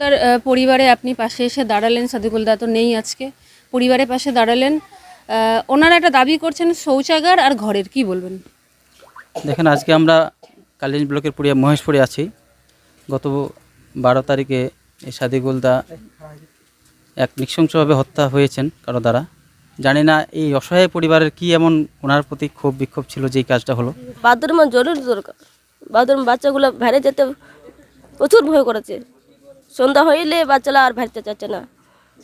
তার পরিবারে আপনি পাশে এসে দাঁড়ালেন সাদিকুল দা তো নেই আজকে। পরিবারের পাশে দাঁড়ালেন ওনারা একটা দাবি করছেন শৌচাগার আর ঘরের কি বলবেন? দেখেন আজকে আমরা কালিঞ্জ ব্লকের পুরিয়া মহেশপুরে আছি। গত বারো তারিখে এই সাদিকুলদা এক নৃশংসভাবে হত্যা হয়েছেন কারও দ্বারা। জানি না এই অসহায় পরিবারের কি এমন ওনার প্রতি ক্ষোভ বিক্ষোভ ছিল যে কাজটা হলো। বাথরুমের জরুরি দরকার। বাথরুম বাচ্চাগুলো বাইরে যেতে প্রচুর ভয় করেছে। সন্ধ্যা হইলে বাচ্চারা আর বাইরে চাচ্ছে না।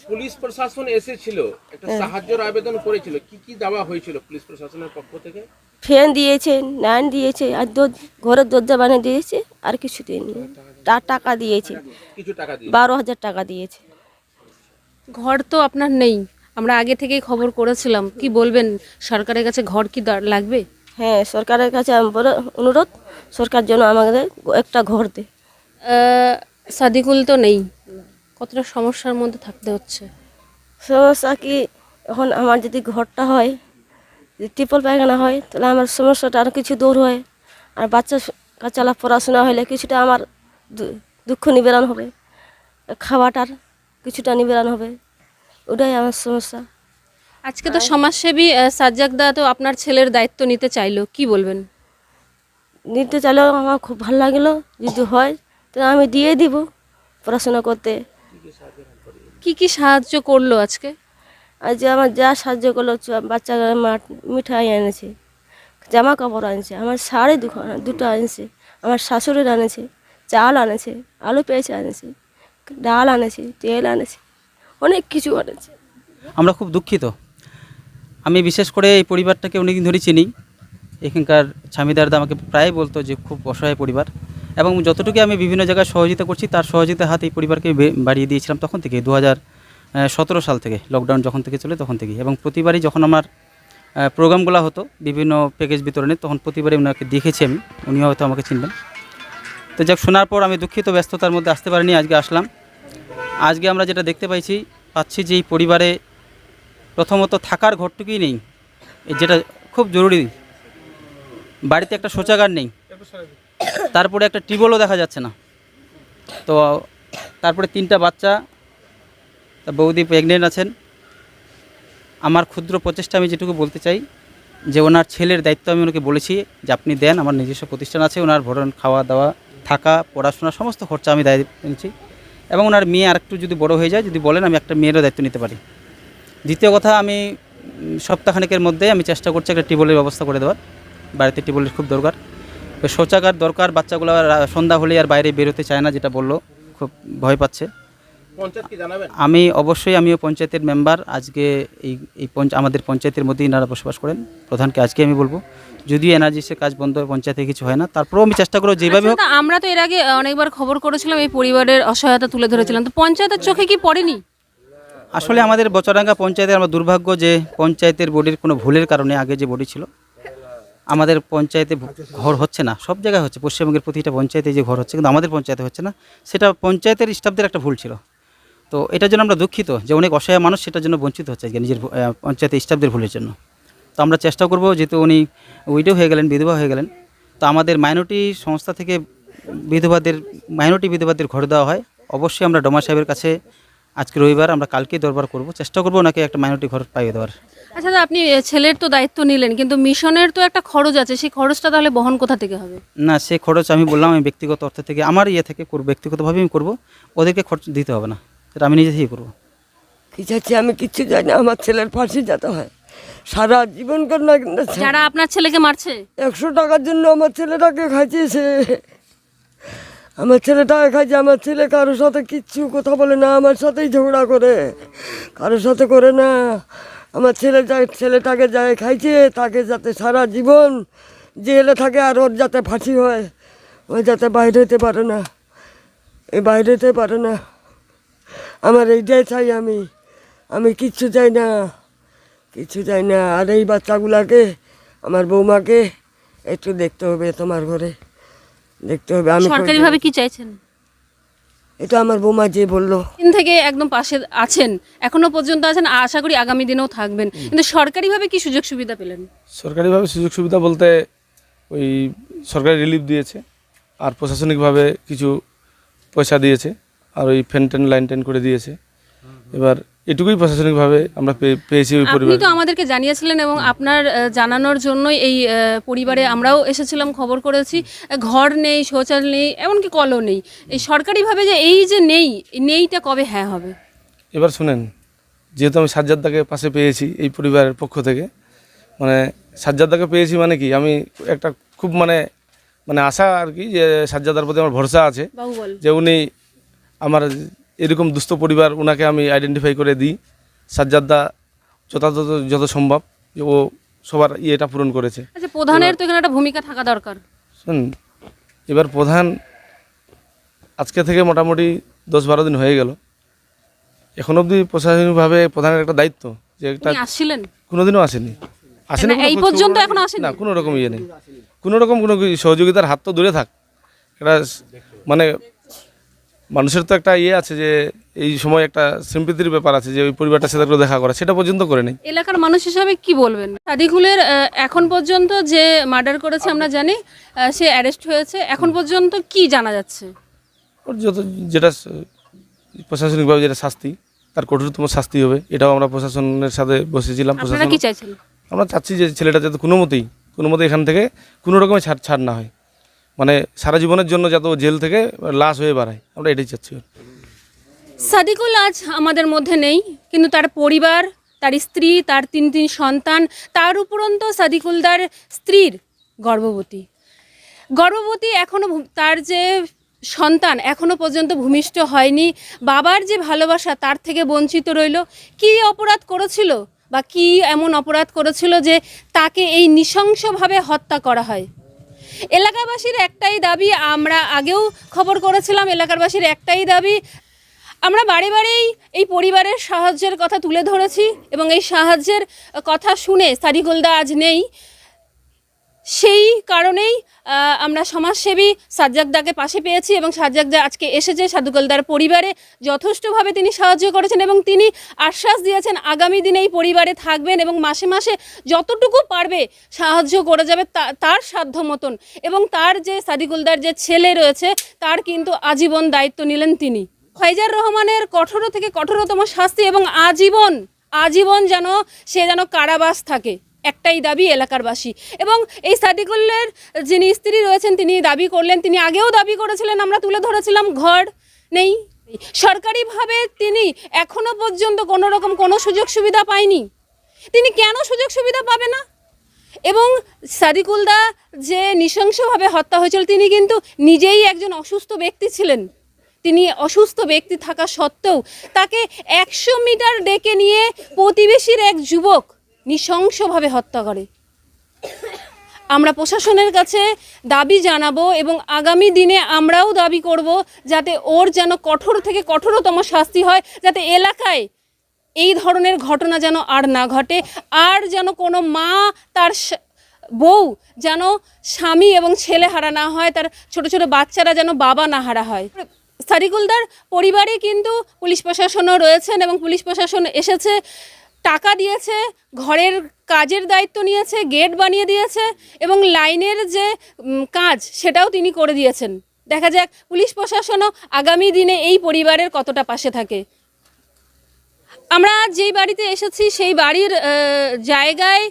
পুলিশ প্রশাসন এসেছিল একটা সাহায্যের আবেদন করেছিল। কি কি দেওয়া হয়েছিল পুলিশ প্রশাসনের পক্ষ থেকে? ফ্যান দিয়েছে নাইন দিয়েছে আর দর- ঘরের দরজা বানিয়ে দিয়েছে আর কিছু দিয়নি। টাকা দিয়েছে। কিছু টাকা দিয়ে বারো হাজার টাকা দিয়েছে। ঘর তো আপনার নেই। আমরা আগে থেকেই খবর করেছিলাম। কি বলবেন? সরকারের কাছে ঘর কি লাগবে? হ্যাঁ সরকারের কাছে অনুরোধ সরকার যেন আমাদের একটা ঘর দেয় সাদিকুল তো নেই। কতটা সমস্যার মধ্যে থাকতে হচ্ছে? সমস্যা কি? এখন আমার যদি ঘরটা হয় যদি ট্রিপল পায়খানা হয় তাহলে আমার সমস্যাটা আরও কিছু দূর হয়। আর বাচ্চা কাচ্চালা পড়াশোনা হলে কিছুটা আমার দুঃখ নিবেদন হবে। খাওয়াটার কিছুটা নিবেদন হবে। ওটাই আমার সমস্যা। আজকে তো সমাজসেবী আহ, সাজ্জাক দা তো আপনার ছেলের দায়িত্ব নিতে চাইলো। কি বলবেন? নিতে চাইলেও আমার খুব ভালো লাগল। যদি হয় তাহলে আমি দিয়ে দিব পড়াশোনা করতে। কি কি সাহায্য করল আজকে? আর যে আমার যা সাহায্য করল বাচ্চা মাঠ মিঠাই এনেছে জামা কাপড় আনছে আমার শাড়ি দুটো দুটো আনছে আমার শাশুড়ির আনেছে চাল আনেছে আলু পেঁয়াজ আনেছে ডাল আনেছে তেল আনেছে অনেক কিছু আনেছে। আমরা খুব দুঃখিত। আমি বিশেষ করে এই পরিবারটাকে অনেকদিন ধরেই চিনি। এখানকার স্বামীদারদা আমাকে প্রায় বলতো যে খুব অসহায় পরিবার। এবং যতটুকু আমি বিভিন্ন জায়গায় সহযোগিতা করছি, তার সহযোগিতা হাত এই পরিবারকে বাড়িয়ে দিয়েছিলাম তখন থেকে দু সতেরো সাল থেকে লকডাউন যখন থেকে চলে তখন থেকেই। এবং প্রতিবারই যখন আমার প্রোগ্রামগুলো হতো, বিভিন্ন প্যাকেজ বিতরণে, তখন প্রতিবারই ওনাকে দেখেছি আমি, উনিও হয়তো আমাকে চিনবেন। তো যাক, শোনার পর আমি দুঃখিত, ব্যস্ততার মধ্যে আসতে পারিনি, আজকে আসলাম। আজকে আমরা যেটা দেখতে পাইছি, পাচ্ছি যে এই পরিবারে প্রথমত থাকার ঘরটুকুই নেই, যেটা খুব জরুরি। বাড়িতে একটা শৌচাগার নেই। তারপরে একটা টিউবওয়েলও দেখা যাচ্ছে না। তো তারপরে তিনটা বাচ্চা বৌদি প্রেগনেন্ট আছেন। আমার ক্ষুদ্র প্রচেষ্টা আমি যেটুকু বলতে চাই, যে ওনার ছেলের দায়িত্ব আমি ওনাকে বলেছি যে আপনি দেন, আমার নিজস্ব প্রতিষ্ঠান আছে, ওনার ভরণ, খাওয়া দাওয়া, থাকা, পড়াশোনা, সমস্ত খরচা আমি দায়িত্ব নিচ্ছি এবং ওনার মেয়ে আরেকটু যদি বড় হয়ে যায়, যদি বলেন আমি একটা মেয়েরও দায়িত্ব নিতে পারি। দ্বিতীয় কথা, আমি সপ্তাহখানেকের মধ্যে আমি চেষ্টা করছি একটা টিউবওয়েলের ব্যবস্থা করে দেওয়ার। বাড়িতে টিউবওয়েলের খুব দরকার। শৌচাগার দরকার বাচ্চাগুলো সন্ধ্যা হলে আর বাইরে বেরোতে চায় না যেটা বলল খুব ভয় পাচ্ছে। পঞ্চায়েত কি জানাবেন? আমি অবশ্যই আমিও পঞ্চায়েতের মেম্বার আজকে এই এই আমাদের পঞ্চায়েতের মধ্যেই এনারা বসবাস করেন প্রধানকে আজকে আমি বলব। যদিও এনার্জিসের কাজ বন্ধ হয় পঞ্চায়েতে কিছু হয় না তারপরেও আমি চেষ্টা করব যেভাবে হোক। আচ্ছা, আমরা তো এর আগে অনেকবার খবর করেছিলাম এই পরিবারের অসহায়তা তুলে ধরেছিলাম তো পঞ্চায়েতের চোখে কি পড়েনি? আসলে আমাদের বচরাঙ্গা পঞ্চায়েতের আমার দুর্ভাগ্য যে পঞ্চায়েতের বডির কোনো ভুলের কারণে আগে যে বডি ছিল আমাদের পঞ্চায়েতে ঘর হচ্ছে না, সব জায়গায় হচ্ছে। পশ্চিমবঙ্গের প্রতিটা পঞ্চায়েতে যে ঘর হচ্ছে, কিন্তু আমাদের পঞ্চায়েতে হচ্ছে না। সেটা পঞ্চায়েতের স্টাফদের একটা ভুল ছিল। তো এটার জন্য আমরা দুঃখিত যে অনেক অসহায় মানুষ সেটার জন্য বঞ্চিত হচ্ছে আজকে নিজের পঞ্চায়েতের স্টাফদের ভুলের জন্য। তো আমরা চেষ্টা করব যেহেতু উনি উইডো হয়ে গেলেন, বিধবা হয়ে গেলেন, তো আমাদের মাইনরিটি সংস্থা থেকে বিধবাদের মাইনরিটি বিধবাদের ঘর দেওয়া হয়। অবশ্যই আমরা ডোমা সাহেবের কাছে আজকে রবিবার আমরা কালকেই দরবার করব। চেষ্টা করব ওনাকে একটা মাইনরিটি ঘর পাইয়ে দেওয়ার। আচ্ছা দাদা আপনি ছেলের তো দায়িত্ব নিলেন কিন্তু মিশনের তো একটা খরচ আছে সেই খরচটা তাহলে বহন কোথা থেকে হবে? না সে খরচ আমি বললাম আমি ব্যক্তিগত অর্থ থেকে আমার ইয়ে থেকে করব ব্যক্তিগতভাবে আমি করব ওদেরকে খরচ দিতে হবে না সেটা আমি নিজে থেকেই করব। কি চাচ্ছি আমি কিচ্ছু জানি না আমার ছেলের ফাঁসি যেতে হয়। সারা জীবন কর না যারা আপনার ছেলেকে মারছে? একশো টাকার জন্য আমার ছেলেটাকে খাইছে আমার ছেলেটাকে খাইছে, আমার ছেলে কারোর সাথে কিচ্ছু কথা বলে না, আমার সাথেই ঝগড়া করে। কারোর সাথে করে না। আমার ছেলে যা, ছেলেটাকে যায় খাইছে, তাকে যাতে সারা জীবন জেলে থাকে আর ওর যাতে ফাঁসি হয়, ও যাতে বাইরে হতে পারে না। এই বাইরে হতে পারে না। আমার এইটাই চাই আমি। আমি কিচ্ছু চাই না। কিছু চাই না। আর এই বাচ্চাগুলাকে, আমার বৌমাকে একটু দেখতে হবে তোমার ঘরে। দেখতে হবে আমি সরকারিভাবে কি চাইছেন? এটা আমার বৌমা যে বলল। দিন থেকে একদম পাশে আছেন এখনও পর্যন্ত আছেন আশা করি আগামী দিনেও থাকবেন। কিন্তু সরকারিভাবে কি সুযোগ সুবিধা পেলেন? সরকারিভাবে সুযোগ সুবিধা বলতে ওই সরকারি রিলিফ দিয়েছে আর প্রশাসনিকভাবে কিছু পয়সা দিয়েছে আর ওই ফ্যান টেন লাইন টেন করে দিয়েছে। এবার এটুকুই প্রশাসনিকভাবে আমরা পেয়ে- পেয়েছি ওই পরিবার। তো আমাদেরকে জানিয়েছিলেন এবং আপনার জানানোর জন্যই এই পরিবারে আমরাও এসেছিলাম খবর করেছি। ঘর নেই শৌচালয় নেই এমনকি কলও নেই। এই সরকারিভাবে যে এই যে নেই নেইটা কবে হ্যাঁ হবে? এবার শুনেন যেহেতু আমি সাজ্জাদাকে পাশে পেয়েছি এই পরিবারের পক্ষ থেকে মানে সাজ্জাদাকে পেয়েছি মানে কি আমি একটা খুব মানে মানে আশা আর কি যে সাজ্জাদার প্রতি আমার ভরসা আছে। যে উনি আমার এরকম দুস্থ পরিবার ওনাকে আমি আইডেন্টিফাই করে দিই। সাজ্জাদা যথাযথ যত সম্ভব ও সবার ইয়েটা পূরণ করেছে। আচ্ছা প্রধানের তো এখানে একটা ভূমিকা থাকা দরকার। শুন এবার প্রধান আজকে থেকে মোটামুটি দশ বারো দিন হয়ে গেল। এখন অবধি প্রশাসনিকভাবে প্রধানের একটা দায়িত্ব যে একটা আসছিলেন? কোনোদিনও আসেনি। আসেনি এই পর্যন্ত খবর এখনও। আসেনি? না কোনো রকম ইয়ে নেই। কোনো রকম কোনো সহযোগিতার হাত তো দূরে থাক। এটা মানে মানুষের তো একটা ইয়ে আছে যে এই সময় একটা সিম্পিতির ব্যাপার আছে যে ওই পরিবারটার সাথে একটু দেখা করা সেটা পর্যন্ত করে নেই। এলাকার মানুষ হিসাবে কি বলবেন? সাদিকুলের এখন পর্যন্ত যে মার্ডার করেছে আমরা জানি সে অ্যারেস্ট হয়েছে এখন পর্যন্ত কি জানা যাচ্ছে? ওর যত যেটা প্রশাসনিকভাবে যেটা শাস্তি তার কঠোরতম শাস্তি হবে এটাও আমরা প্রশাসনের সাথে বসেছিলাম। প্রশাসন কি চাইছেন? আমরা চাচ্ছি যে ছেলেটা যাতে কোনো মতেই কোনো মতেই এখান থেকে কোনো রকমের ছাড় ছাড় না হয়। মানে সারা জীবনের জন্য যাতে জেল থেকে লাশ হয়ে বাড়ায়, আমরা এটাই চাচ্ছি। সাদিকুল আজ আমাদের মধ্যে নেই, কিন্তু তার পরিবার, তার স্ত্রী, তার তিন তিন সন্তান, তার উপরন্ত সাদিকুলদার স্ত্রীর গর্ভবতী। গর্ভবতী এখনও তার যে সন্তান এখনও পর্যন্ত ভূমিষ্ঠ হয়নি, বাবার যে ভালোবাসা তার থেকে বঞ্চিত রইল। কি অপরাধ করেছিল বা কি এমন অপরাধ করেছিল যে তাকে এই নৃশংসভাবে হত্যা করা হয়? এলাকাবাসীর একটাই দাবি, আমরা আগেও খবর করেছিলাম, এলাকারবাসীর একটাই দাবি, আমরা বারে বারেই এই পরিবারের সাহায্যের কথা তুলে ধরেছি এবং এই সাহায্যের কথা শুনে সারিগোলদা আজ নেই। সেই কারণেই আমরা সমাজসেবী সাজ্জাকদাকে পাশে পেয়েছি এবং সাজ্জাকদা আজকে এসেছে সাদুকলদার পরিবারে। যথেষ্টভাবে তিনি সাহায্য করেছেন এবং তিনি আশ্বাস দিয়েছেন আগামী দিনে এই পরিবারে থাকবেন এবং মাসে মাসে যতটুকু পারবে সাহায্য করে যাবে তার সাধ্য মতন। এবং তার যে সাদিকুলদার যে ছেলে রয়েছে, তার কিন্তু আজীবন দায়িত্ব নিলেন তিনি। ফয়জার রহমানের কঠোর থেকে কঠোরতম শাস্তি এবং আজীবন আজীবন যেন সে যেন কারাবাস থাকে। একটাই দাবি এলাকারবাসী। এবং এই সাদিকুল্লের যিনি স্ত্রী রয়েছেন, তিনি দাবি করলেন, তিনি আগেও দাবি করেছিলেন, আমরা তুলে ধরেছিলাম, ঘর নেই। সরকারিভাবে তিনি এখনও পর্যন্ত কোনো রকম কোনো সুযোগ সুবিধা পায়নি। তিনি কেন সুযোগ সুবিধা পাবে না? এবং সাদিকুলদা যে নৃশংসভাবে হত্যা হয়েছিল, তিনি কিন্তু নিজেই একজন অসুস্থ ব্যক্তি ছিলেন। তিনি অসুস্থ ব্যক্তি থাকা সত্ত্বেও তাকে একশো মিটার ডেকে নিয়ে প্রতিবেশীর এক যুবক নৃশংসভাবে হত্যা করে। আমরা প্রশাসনের কাছে দাবি জানাব এবং আগামী দিনে আমরাও দাবি করব যাতে ওর যেন কঠোর থেকে কঠোরতম শাস্তি হয়, যাতে এলাকায় এই ধরনের ঘটনা যেন আর না ঘটে, আর যেন কোনো মা তার বউ যেন স্বামী এবং ছেলে হারা না হয়, তার ছোট ছোট বাচ্চারা যেন বাবা না হারা হয়। সারিকুলদার পরিবারে কিন্তু পুলিশ প্রশাসনও রয়েছেন এবং পুলিশ প্রশাসন এসেছে টাকা দিয়েছে, ঘরের কাজের দায়িত্ব নিয়েছে, গেট বানিয়ে দিয়েছে এবং লাইনের যে কাজ সেটাও তিনি করে দিয়েছেন। দেখা যাক, পুলিশ প্রশাসনও আগামী দিনে এই পরিবারের কতটা পাশে থাকে। আমরা যেই বাড়িতে এসেছি, সেই বাড়ির জায়গায়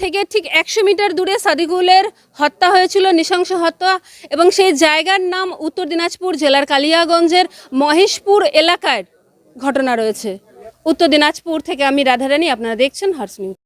থেকে ঠিক একশো মিটার দূরে সাদিকুলের হত্যা হয়েছিল, নৃশংস হত্যা এবং সেই জায়গার নাম উত্তর দিনাজপুর জেলার কালিয়াগঞ্জের মহেশপুর এলাকার ঘটনা রয়েছে। উত্তর দিনাজপুর থেকে আমি রাধারানী আপনারা দেখছেন হার্স নিউজ